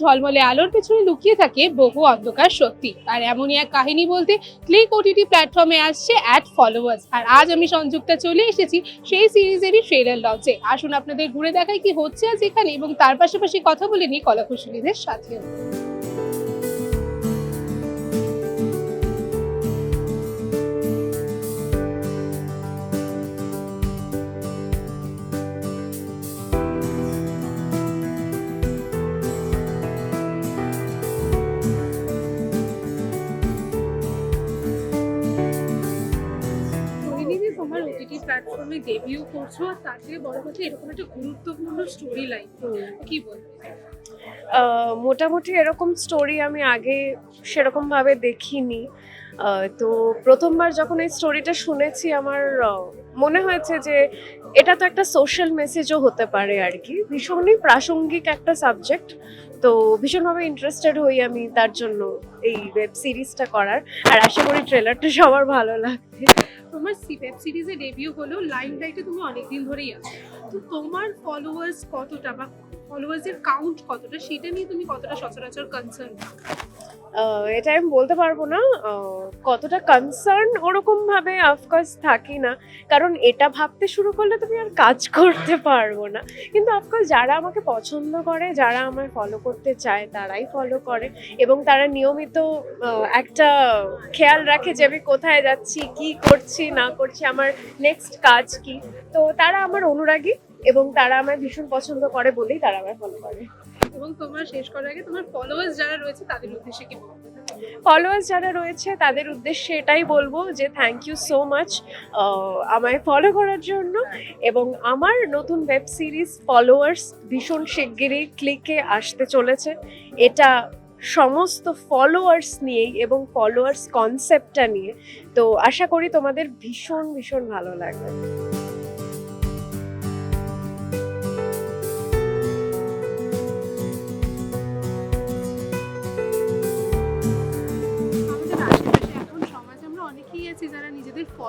ঝলমলে আলোর পেছনে লুকিয়ে থাকে বহু অন্ধকার সত্যি। আর এমনই এক কাহিনী বলতে ক্লিক ওটিটি প্ল্যাটফর্মে আসছে অ্যাট ফলোয়ার্স আর আজ আমি সংযুক্তা চলে এসেছি সেই সিরিজেরই ট্রেলার লঞ্চে আসুন আপনাদের ঘুরে দেখায় কি হচ্ছে আজ এখানে এবং তার পাশাপাশি কথা বলে নিই কলাকুশলীদের সাথেও। প্ল্যাটফর্মে ডেবিউ করছ আর তার থেকে বড় কথা এরকম একটা গুরুত্বপূর্ণ স্টোরি লাইন কি বলব? মোটামুটি এরকম স্টোরি আমি আগে সেরকম ভাবে দেখিনি তো প্রথমবার যখন এই স্টোরিটা শুনেছি আমার মনে হয়েছে যে এটা তো একটা সোশ্যাল মেসেজও হতে পারে আর কি। ভীষণই প্রাসঙ্গিক একটা সাবজেক্ট তো ভীষণভাবে ইন্টারেস্টেড হই আমি তার জন্য এই ওয়েব সিরিজটা করার। আর আশা করি ট্রেলারটা সবার ভালো লাগবে। তোমার ওয়েব সিরিজে ডেবিউ হলো লাইন লাইটে তুমি অনেকদিন ধরেই আছো। তো তোমার ফলোয়ার্স কতটা বা ফলোয়ার্সের কাউন্ট কতটা? সেটা নিয়ে তুমি কতটা সচরাচর কনসার্ন এটা আমি বলতে পারব না। কতটা কনসার্ন ওরকম ভাবে অফকোর্স থাকি না। কারণ এটা ভাবতে শুরু করলে তুমি আর কাজ করতে পারব না। কিন্তু অফকোর্স যারা আমাকে পছন্দ করে, যারা আমায় ফলো করতে চায়, তারাই ফলো করে। এবং তারা নিয়মিত একটা খেয়াল রাখে যে আমি কোথায় যাচ্ছি, কি করছি, না করছি, আমার নেক্সট কাজ কি। তো তারা আমার অনুরাগী এবং তারা আমায় ভীষণ পছন্দ করে বলেই তারা আমায় ফলো করে। এবং তোমার শেষ করার আগে তোমার ফলোয়ার্স যারা রয়েছে, তাদের উদ্দেশ্যে কি ফলোয়ার্স যারা রয়েছে, তাদের উদ্দেশ্যে এটাই বলব যে থ্যাংক ইউ সো মাচ আমায় ফলো করার জন্য এবং আমার নতুন ওয়েব সিরিজ ফলোয়ার্স ভীষণ শিগগিরই ক্লিকে আসতে চলেছে। এটা সমস্ত ফলোয়ার্স নিয়েই এবং ফলোয়ার্স কনসেপ্টটা নিয়ে। তো আশা করি তোমাদের ভীষণ ভীষণ ভালো লাগবে।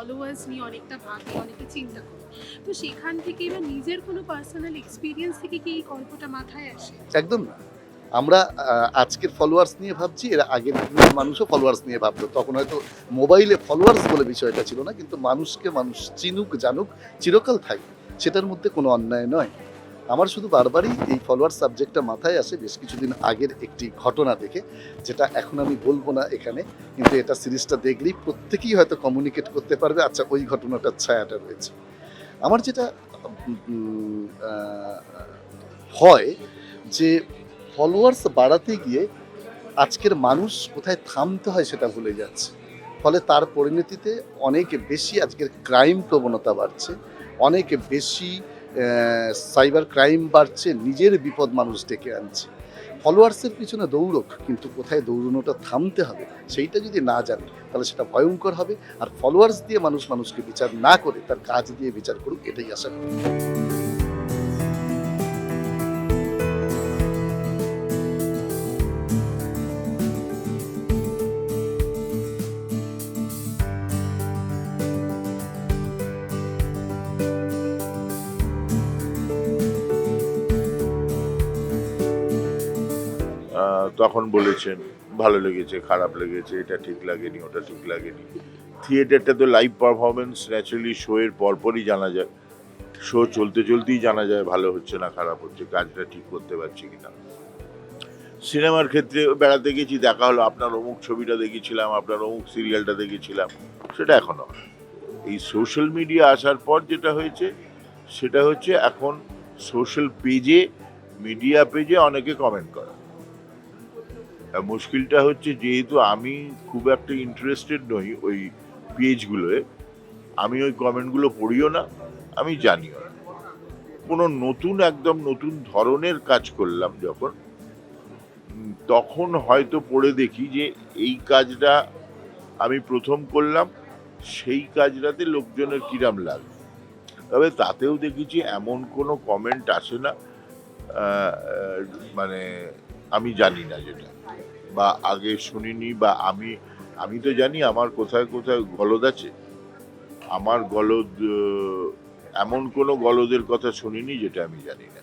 ফলোয়ার্স নিয়ে অনেকটা ভাবে অনেকে চিন্তা করে। তো সেখান থেকে বা নিজের কোনো পার্সোনাল এক্সপিরিয়েন্স থেকে কি এই গল্পটা মাথায় আসে? একদম। না আমরা আজকের ফলোয়ার্স নিয়ে ভাবছি, এর আগের দিনের মানুষও ফলোয়ার্স নিয়ে ভাবতো। তখন হয়তো মোবাইলে ফলোয়ার্স বলে বিষয়টা ছিল না, কিন্তু মানুষকে মানুষ চিনুক, জানুক, চিরকাল থাকবে সেটার মধ্যে কোনো অন্যায় নয়। আমার শুধু বারবারই এই ফলোয়ার সাবজেক্টটা মাথায় আসে বেশ কিছুদিন আগের একটি ঘটনা দেখে, যেটা এখন আমি বলব না এখানে, কিন্তু এটা সিরিজটা দেখলেই প্রত্যেকেই হয়তো কমিউনিকেট করতে পারবে আচ্ছা ওই ঘটনাটার ছায়াটা রয়েছে। আমার যেটা হয় যে ফলোয়ার্স বাড়াতে গিয়ে আজকের মানুষ কোথায় থামতে হয় সেটা ভুলে যাচ্ছে। ফলে তার পরিণতিতে অনেক বেশি আজকের ক্রাইম প্রবণতা বাড়ছে, অনেক বেশি সাইবার ক্রাইম বাড়ছে, নিজের বিপদ মানুষ ডেকে আনছে। ফলোয়ার্সের পিছনে দৌড়ক, কিন্তু কোথায় দৌড়নোটা থামতে হবে, সেইটা যদি না জানে, তাহলে সেটা ভয়ঙ্কর হবে। আর ফলোয়ার্স দিয়ে মানুষ মানুষকে বিচার না করে, তার কাজ দিয়ে বিচার করুক, এটাই আশা করি। তখন বলেছেন, ভালো লেগেছে, খারাপ লেগেছে, এটা ঠিক লাগেনি, ওটা ঠিক লাগেনি। থিয়েটারটা তো লাইভ পারফরমেন্স ন্যাচারালি শো এর পরপরই জানা যায়। শো চলতে চলতেই জানা যায়, ভালো হচ্ছে না, খারাপ হচ্ছে, কাজটা ঠিক করতে পারছি কিনা। সিনেমার ক্ষেত্রে বেড়াতে গেছি, দেখা হলো, আপনার অমুক ছবিটা দেখেছিলাম, আপনার অমুক সিরিয়ালটা দেখেছিলাম, সেটা এখনও এই সোশ্যাল মিডিয়া আসার পর যেটা হয়েছে, সেটা হচ্ছে এখন সোশ্যাল পেজে মিডিয়া পেজে অনেকে কমেন্ট করে। মুশকিলটা হচ্ছে যেহেতু আমি খুব একটা ইন্টারেস্টেড নই ওই পেজগুলোয় আমি ওই কমেন্টগুলো পড়িও না, আমি জানিও না। কোনো নতুন, একদম নতুন ধরনের কাজ করলাম যখন তখন হয়তো পড়ে দেখি যে এই কাজটা আমি প্রথম করলাম, সেই কাজটাতে লোকজনের কিরাম লাগবে তবে তাতেও দেখেছি এমন কোনো কমেন্ট আসে না মানে আমি জানি না যেটা। বা আগে শুনিনি বা আমি আমি তো জানি আমার কোথায় কোথায় গলদ আছে। আমার গলদ এমন কোনো গলদের কথা শুনিনি যেটা আমি জানি না।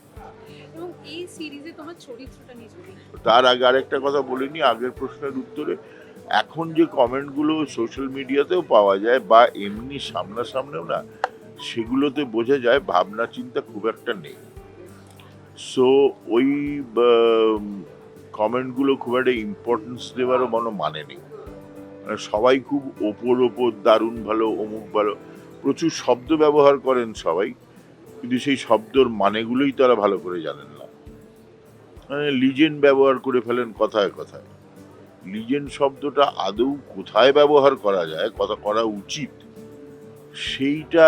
এই সিরিজে তোমার চরিত্রটা তার আগে আরেকটা কথা বলিনি আগের প্রশ্নের উত্তরে। এখন যে কমেন্টগুলো সোশ্যাল মিডিয়াতেও পাওয়া যায় বা এমনি সামনাসামনিও না সেগুলোতে বোঝা যায় ভাবনা চিন্তা খুব একটা নেই। সো ওই কমেন্টগুলো খুব একটা ইম্পর্টেন্স দেওয়ারও কোনো মানে নেই। মানে সবাই খুব ওপর ওপর, দারুণ ভালো, অমুক ভালো, প্রচুর শব্দ ব্যবহার করেন সবাই, কিন্তু সেই শব্দর মানেগুলোই তারা ভালো করে জানেন না। মানে লিজেন্ড ব্যবহার করে ফেলেন কথায় কথায়। লিজেন্ড শব্দটা আদৌ কোথায় ব্যবহার করা যায়, কথা করা উচিত, সেইটা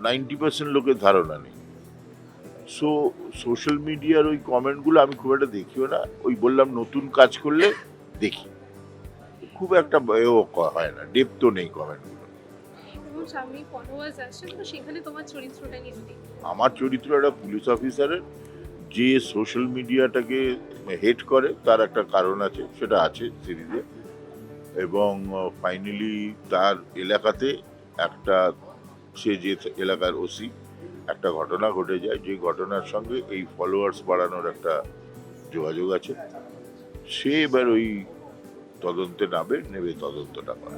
নাইনটি পার্সেন্ট লোকের ধারণা নেই। সো সোশ্যাল মিডিয়ার ওই কমেন্টগুলো আমি খুব একটা দেখিও না। ওই বললাম নতুন কাজ করলে দেখি। খুব একটা এও হয় না। ডেপতো নেই কমেন্টগুলো সামনে ফলোয়ার্স আসছে তো সেখানে তোমার চরিত্রটা নিয়ে আমার চরিত্র একটা পুলিশ অফিসারের। যে সোশ্যাল মিডিয়াটাকে হেড করে তার একটা কারণ আছে সেটা আছে সিরিজে এবং ফাইনালি তার এলাকাতে একটা সে যে এলাকার ওসি একটা ঘটনা ঘটে যায়, যে ঘটনার সঙ্গে এই ফলোয়ার্স বাড়ানোর একটা যোগাযোগ আছে। সে এবার ওই তদন্তে নামে, নেবে তদন্তটা করে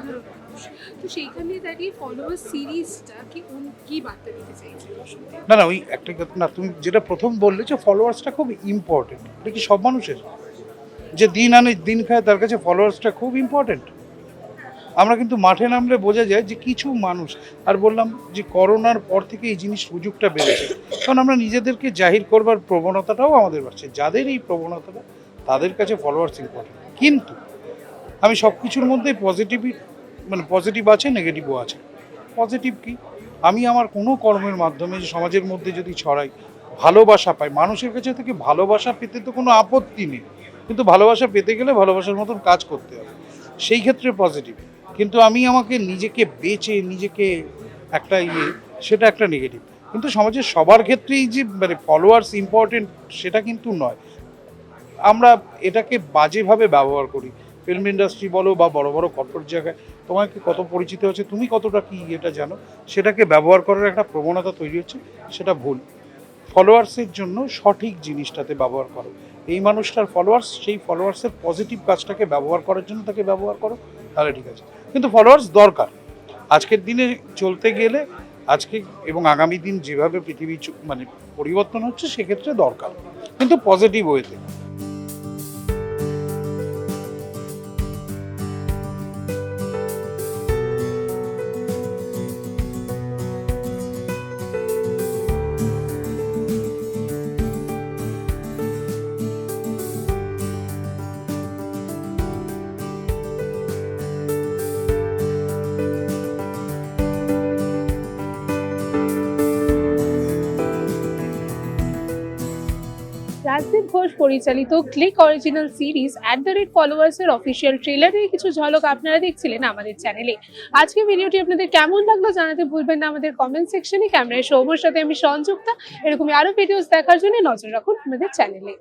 সাধারণ মানুষ। তো সেইখানে দাঁড়িয়ে ফলোয়ার্স সিরিজটা কি কি বার্তা দিতে চাইছে না না, ওই একটা না, তুমি যেটা প্রথম বললে যে ফলোয়ার্সটা খুব ইম্পর্টেন্ট এটা কি সব মানুষের? যে দিন আনে দিন খায়, তার কাছে ফলোয়ার্সটা খুব ইম্পর্টেন্ট আমরা কিন্তু মাঠে নামলে বোঝা যায় যে কিছু মানুষ আর বললাম যে করোনার পর থেকে এই জিনিস সুযোগটা বেড়েছে। কারণ আমরা নিজেদেরকে জাহির করবার প্রবণতাটাও আমাদের বাড়ছে। যাদের এই প্রবণতাটা, তাদের কাছে ফলোয়ার্স ইম্পর্টেন্ট কিন্তু আমি সব কিছুর মধ্যে পজিটিভই মানে পজিটিভ আছে নেগেটিভও আছে। পজিটিভ কি? আমি আমার কোনো কর্মের মাধ্যমে যে সমাজের মধ্যে যদি ছড়াই, ভালোবাসা পাই, মানুষের কাছে থেকে ভালোবাসা পেতে তো কোনো আপত্তি নেই। কিন্তু ভালোবাসা পেতে গেলে ভালোবাসার মতন কাজ করতে হবে। সেই ক্ষেত্রে পজিটিভ কিন্তু আমি আমাকে নিজেকে বেচে, নিজেকে একটা ইয়ে সেটা একটা নেগেটিভ কিন্তু সমাজের সবার ক্ষেত্রেই যে মানে ফলোয়ার্স ইম্পর্টেন্ট সেটা কিন্তু নয়। আমরা এটাকে বাজেভাবে ব্যবহার করি। ফিল্ম ইন্ডাস্ট্রি বলো বা বড় বড় কর্পোরেট জায়গায়, তোমাকে কত পরিচিত আছে তুমি কতটা কি এটা জানো? সেটাকে ব্যবহার করার একটা প্রবণতা তৈরি হচ্ছে, সেটা ভুল। ফলোয়ার্সের জন্য সঠিক জিনিসটাতে ব্যবহার করো। এই মানুষটার ফলোয়ার্স সেই ফলোয়ার্সের পজিটিভ কাজটাকে ব্যবহার করার জন্য তাকে ব্যবহার করো, তাহলে ঠিক আছে। কিন্তু ফলোয়ার্স দরকার। আজকের দিনে চলতে গেলে, আজকে এবং আগামী দিন যেভাবে পৃথিবী মানে পরিবর্তন হচ্ছে, সেক্ষেত্রে দরকার। কিন্তু পজিটিভ ওয়েতে রাজদীপ ঘোষ পরিচালিত click original series at the rate followers এর অফিসিয়াল ট্রেলারের কিছু ঝলক আপনারা দেখছিলেন আমাদের চ্যানেলে আজকে ভিডিওটি আপনাদের কেমন লাগল জানাতে ভুলবেন না আমাদের কমেন্ট সেকশনে ক্যামেরায় সৌম্যর সাথে আমি সংযুক্ত এরকমই আরও ভিডিওস দেখার জন্য নজর রাখুন আমাদের চ্যানেলে